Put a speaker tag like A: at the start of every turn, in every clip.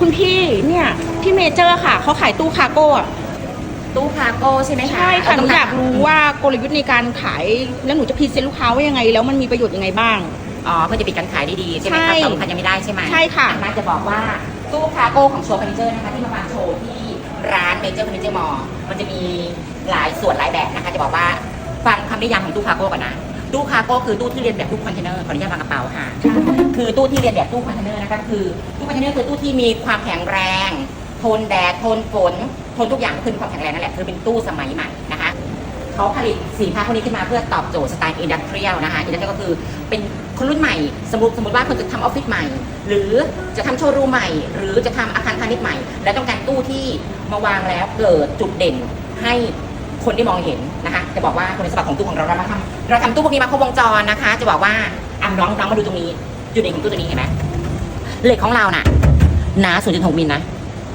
A: คุณพี่เนี่ยที่เมเจอร์ค่ะเขาขายตู้คาร์โก้อะ
B: ตู้คาร์โก้ใช่ไหมคะ
A: ใช่ค่ะห
B: เต้
A: นู
B: ง
A: อยากรู้ว่ากลยุทธ์ในการขายแล้วหนูจะพรีเซนต์ลูกค้าว่ายังไง แล้วมันมีประโยชน์ยังไงบ้าง
B: อ๋อเพื่อจะปิดการขายได้ดีใช่ไหม
A: ใช่
B: ครับแต่ลูกค้ายังไม่ได้ใช่ไหม
A: ใช่ค่ะ
B: น่าจะบอกว่าตู้คาร์โก้ของโชว์เฟอร์นิเจอร์นะคะที่มาวางโชว์ที่ร้านเมเจอร์เฟอร์นิเจอร์มอลมันจะมีหลายส่วนหลายแบบนะคะ จะบอกว่าฟังคำนิยามของตู้คาร์โก้ก่อนนะ ตู้คาร์โก้คือตู้ที่เรียนแบบตู้คอนเทนเนอร์ขออนุญาตวางกระเป๋าค่ะ คือตู้ที่เรียนแบบตู้คอนเทนเนอร์นะคะก็คือตู้คอนเทนเนอร์คือตู้ที่มีความแข็งแรง ทนแดดทนฝนทนทุกอย่างก็คือมีความแข็งแรงนั่นแหละคือเป็นตู้สมัยใหม่นะคะเขาผลิตสินค้าพวกนี้ขึ้นมาเพื่อตอบโจทย์สไตล์อินดัสเทรียลนะคะอินดัสเทรียลก็คือเป็นคนรุ่นใหม่สมมติสมมติว่าคนจะทำออฟฟิศใหม่ หรือจะทำโชว์รูมใหม่ หรือจะทำอาคารพาณิชย์ใหม่ และต้องการตู้ที่มาวางแล้วเกิดจุดเด่นให้ คนได้มองเห็นนะคะ จะบอกว่าคุณสมบัติของตู้ของเราเราทำเราทำตู้พวกนี้มาครบวงจรนะคะ จะบอกว่าอะน้องน้องมาดูตรงนี้จุดเด่นของตู้ตัวนี้เห็นไหมเหล็กของเราน่ะหนา 0.6 มิลนะ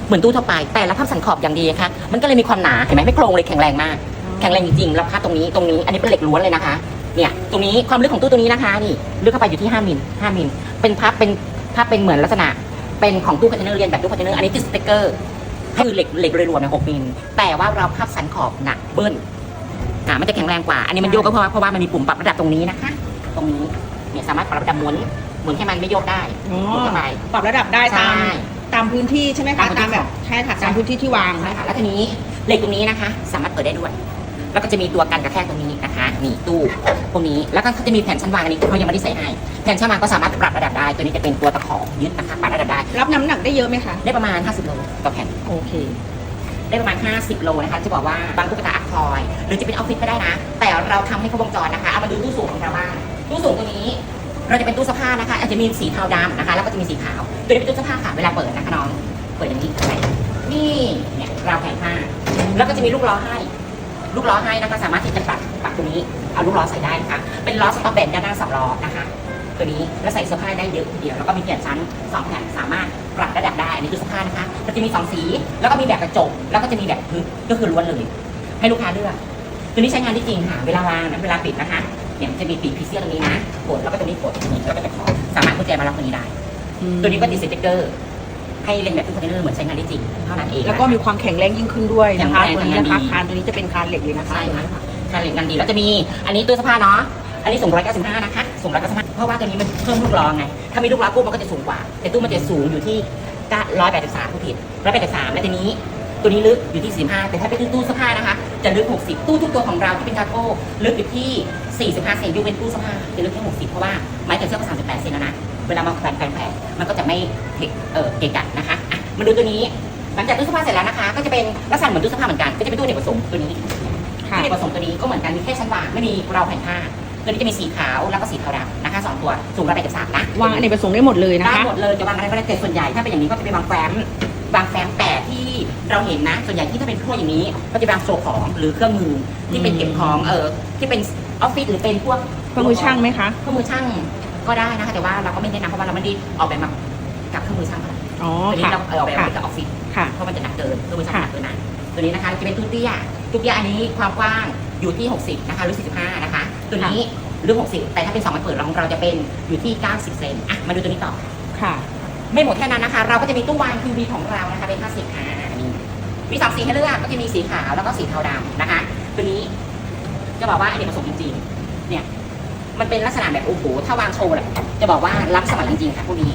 B: เหมือนตู้ทั่วไปแต่ละภาพสันขอบอย่างดีค่ะมันก็เลยมีความหนาเห็นไหมไม่โครงเลยแข็งแรงมากแข็งแรงจริงๆแล้วภาตรงนี้ตรงนี้อันนี้เป็นเหล็กล้วนเลยนะคะเนี่ยตรงนี้ความลึกของตู้ตัวนี้นะคะนี่ลึกเข้าไปอยู่ที่5มิล5มิลเป็นพับเป็นพับเป็นเหมือนลักษณะ เป็นของตู้คอนเทนเนอร์เรียนแบบตู้คอนเทนเนอร์อันนี้ติดสติ๊กเกอร์ คือเหล็กเหล็กโดยรวมเนี่ย6มิลแต่ว่าเราพับสันขอบหนักเบิ้ลอ่ามันจะแข็งแรงกว่า อันนี้มันโยกก็เพราะว่าเพราะว่ามันมีปุ่มปรับระดับตรงนี้นะคะ ตรงนี้เนี่ยสามารถปรับระดับหมุนหมุนให้มันไม่โยกได้
A: อ๋อ
B: หมุนเข้าไป
A: ปรับระดับได้ตาม
B: ใช่
A: ตามพื้นที่ใช่ไหมคะ
B: ตามพื้นที่
A: ตามแบบใช่ค่ะตามพื้นที่ที่วาง
B: ใช่ค่ะแล้วทีนี้เหล็กตรงนี้นะคะ สามารถเปิดได้ด้วย แล้วก็จะมีตัวกันกระแทกตรงนี้นะคะนี่ตู้พวกนี้แล้วก็จะมีแผ่นชั้นวางอันนี้เขายังไม่ได้ใส่ให้แผ่นชั้นวางก็สามารถปรับระดับได้ตัวนี้จะเป็นตัวตะขอยึดนะคะปรับระดับได้
A: รับน้ำหนักได้เยอะไหมคะ
B: ได้ประมาณ 50 โลต่อแผ่น
A: โอเค
B: ได้ประมาณ 50 โลนะคะ จะบอกว่าบางตุ๊กตาอักคอย หรือจะเป็นออฟฟิศก็ได้นะ แต่เราทำให้ครบวงจรนะคะ เอามาดูตู้สูงของเราบ้าง ตู้สูงตัวนี้ เราจะเป็นตู้เสื้อผ้านะคะ อาจจะมีสีเทาดำนะคะ แล้วก็จะมีสีขาว ตัวนี้เป็นตู้เสื้อผ้าค่ะ เวลาเปิดนะคะน้อง เปิดอย่างนี้ไปนี่เนี่ยราวแผ่นผ้า แล้วก็จะมีลูกล้อให้ ลูกล้อให้นะคะ สามารถที่จะปรับปรับตรงนี้ เอาลูกล้อใส่ได้นะคะ เป็นล้อสต็อปแบนด้านหน้าสองล้อนะคะ ตัวนี้แล้วใส่เสื้อผ้าได้เยอะทีเดียวแล้วก็มีแผ่นชั้นสองแผ่นสามารถปรับระดับได้อันนี้คือเสื้อผ้านะคะมันจะมีสองสี แล้วก็มีแบบกระจกแล้วก็จะมีแบบพื้นก็คือล้วนเลยให้ลูกค้าเลือกตัวนี้ใช้งานได้จริงค่ะเวลาวางนะเวลาปิดนะคะเนี่ยมันจะมีปีกพีเซียตรงนี้นะกดแล้วก็ตัวนี้กดนี่แล้วก็จะขอสามารถกุญแจมาล็อกตัวนี้ได้ ตัวนี้ก็ติดสติ๊กเกอร์ให้เล่นแบบตู้คอนเทนเนอร์เหมือนใช้งานได้จริงเท่านั้นเอง
A: แล้วก็มีความแข็งแรงยิ่งขึ้นด้วยนะคะ
B: แข็
A: ตัว
B: งแรง
A: นี้นะคะ
B: ดี
A: คานตัวนี้จะเป็นคานเหล็กเลยนะคะ
B: ใช่ค่ะการเล่นงานดีแล้วจะมีอันนี้ตู้เสื้อผ้าเนาะอันนี้สูง195นะคะ สูง195เพราะว่าตัวนี้มันเพิ่มลูกล้อไง ถ้ามีลูกล้อปุ๊บมันก็จะสูงกว่า แต่ตู้มันจะสูงอยู่ที่183ผู้ผิด183และทีนี้ ตัวนี้ลึกอยู่ที่45แต่ถ้าเป็นตู้เสื้อผ้านะคะ จะลึก60ตู้ทุกตัวของเราที่เป็นคาร์โก้ลึกอยู่ที่45เซนยกเว้นตู้เสื้อผ้าจะลึกแค่60เพราะว่าไม้แขวนเสื้อก็38เซนแล้วนะเวลามาแขวนแขวนแขวนมันก็จะไม่เกะเออเกะกะนะคะอะมาดูตัวนี้หลังจากตู้เสื้อผ้าเสร็จแล้วนะคะ ก็จะเป็นลักษณะเหมือนตู้เสื้อผ้าเหมือนกันก็จะเป็นตู้เด็กผสมตัวนี้
A: ค่ะ
B: ตู้เด็กผสมตัวนี้ก็เหมือนกันมีแค่ชั้นวางไม่มีราวแผ่นผ้า ตัวนี้จะมีสีขาวแล้วก็สีเทาดำนะคะสองตัวสูงร้อยแปดสิบสามนะ
A: วางอเนกประสงค์ได้หมดเลยนะ
B: ได้
A: คะ
B: หมดเลยจะวางอะไรก็ได้แต่ส่วนใหญ่ถ้าเป็นอย่างนี้ก็จะเป็นวางแฟ้มวางแฟ้มแต่ที่เราเห็นนะ ส่วนใหญ่ที่ถ้าเป็นพวกอย่างนี้ ก็จะวางโชว์ของหรือเครื่องมือที่เป็นเก็บของเออที่เป็นออฟฟิศหรือเป็นพวก
A: เครื่องมือช่างไหมคะ
B: เครื่องมือช่างก็ได้นะคะแต่ว่าเราก็ไม่แนะนำเพราะว่าเราไม่ได้ออกแบบมากับเครื่องมือช่างเท่าไหร่
A: อ๋อ
B: ตัวนี้
A: ค่ะ
B: เราเออออกแบบ
A: ค่ะ
B: มากับออฟฟิศ
A: ค่ะ
B: เพราะมันจะหนักเกินเครื่องมือช่างหนักเกินนะตัวนี้นะคะจะเป็นตู้เตี้ยตู้เตี้ยอันนี้ความกว้างอยู่ที่ 60นะคะหรือ45นะคะ ตัวนี้หรือ60 แต่ถ้าเป็น2มันเปิดของเราจะเป็นอยู่ที่ 90 เซนอะมาดูตัวนี้ต่อ
A: ค่ะ
B: ไม่หมดแค่นั้นนะคะ เราก็จะมีตู้วาง QV ของเรานะคะเป็น50ค่ะนี่มีสองสีให้เลือกก็จะมีสีขาวแล้วก็สีเทาดำนะคะ ตัวนี้จะบอกว่าอันนี้ผสมจริงๆ เนี่ย มันเป็นลักษณะแบบโอ้โหถ้าวางโชว์แหละจะบอกว่าล้ำสมัยจริงๆค่ะพวกนี้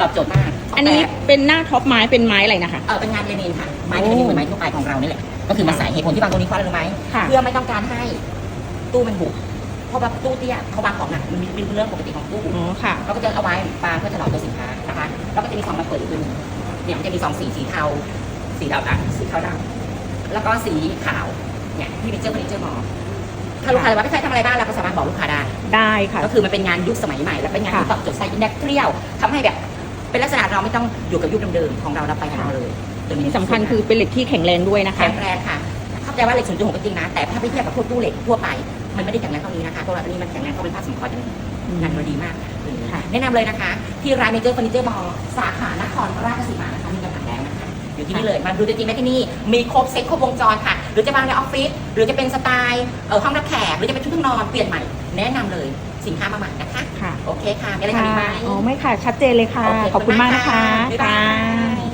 B: ตอบโจทย์มาก
A: อันนี้
B: แต่
A: เป็นหน้าท็อปไม้เป็นไม้อะไรนะคะ
B: เออเป็นงานเลนินค่ะ ไม้เลนินเหมือนไม้ทั่วไปของเรานี่แหละ ก็คือมาใส่เหตุผลที่วางตรงนี้เพราะอะไรรู้ไหม
A: ค่ะ
B: เพื่อไม่ต้องการให้ ตู้มันบุกเพราะว่าตู้เตี้ยเขาวางของหนักมันเป็นเรื่องปกติของตู้
A: อ๋อค่ะ
B: เราก็จะเอาไว้ปาเพื่อถนอมตัวสินค้านะคะแล้วก็จะมีสองมาเปิดอีกตัวหนึงเนี่ยมันจะมีสองสีสีเทา สีดำอะสีเทาดำแล้วก็สีขาวเนี่ยที่เป็นเจอร์เฟอร์นิเจอร์มอลถ้าลูกค้าเลยว่าไม่ใครทำอะไรบ้างเราก็สามารถบอกลูกค้าได้
A: ได้ค่ะ
B: ก็คือมันเป็นงานยุคสมัยใหม่ และเป็นงานที่
A: ค่ะ
B: ตอบโจทย์ไซต์อินดัสเทรียลทำให้แบบเป็นลักษณะเราไม่ต้องอยู่กับยุคเดิมๆของเราเราไปกับเราเลยตัวนี้
A: ที่สำคัญคือเป็นเหล็กที่แข็งแรงด้วยนะคะ
B: แข็งแรงค่ะ เข้าใจว่าเหล็ก0.6ก็จริงนะ แต่ถ้าไปเทียบกับพวกตู้เหล็กทั่วไป มันไม่ได้แข็งแรงเท่านี้นะคะตัวอันนี้มันแข็งแรงเพราะเป็นผ้าสังเคราะห์อย่างนี้งานมันดีมาก
A: ค่ะ
B: แนะนำเลยนะคะ ที่ร้านเมเจอร์เฟอร์นิเจอร์มอลสาขานครราชสีมานะคะมีกำลังแรงนะคะอยู่ที่นี่เลยมาดูตัวจริงได้ที่นี่มีครบเซ็ตครบวงจรค่ะ หรือจะวางในออฟฟิศหรือจะเป็นสไตล์เออห้องรับแขกหรือจะเป็นชุดเครื่องนอนเปลี่ยนใหม่แนะนำเลยสินค้ามาใหม่นะคะ
A: ค่ะ
B: โอเคค่ะมีอะไรถามอีกไหม
A: อ๋อไม่ค่ะ ชัดเจนเลยค่ะ
B: โอเค
A: ขอบคุณมากนะคะ
B: ขอบคุณมากค่ะบ๊ายบาย
A: ค่ะ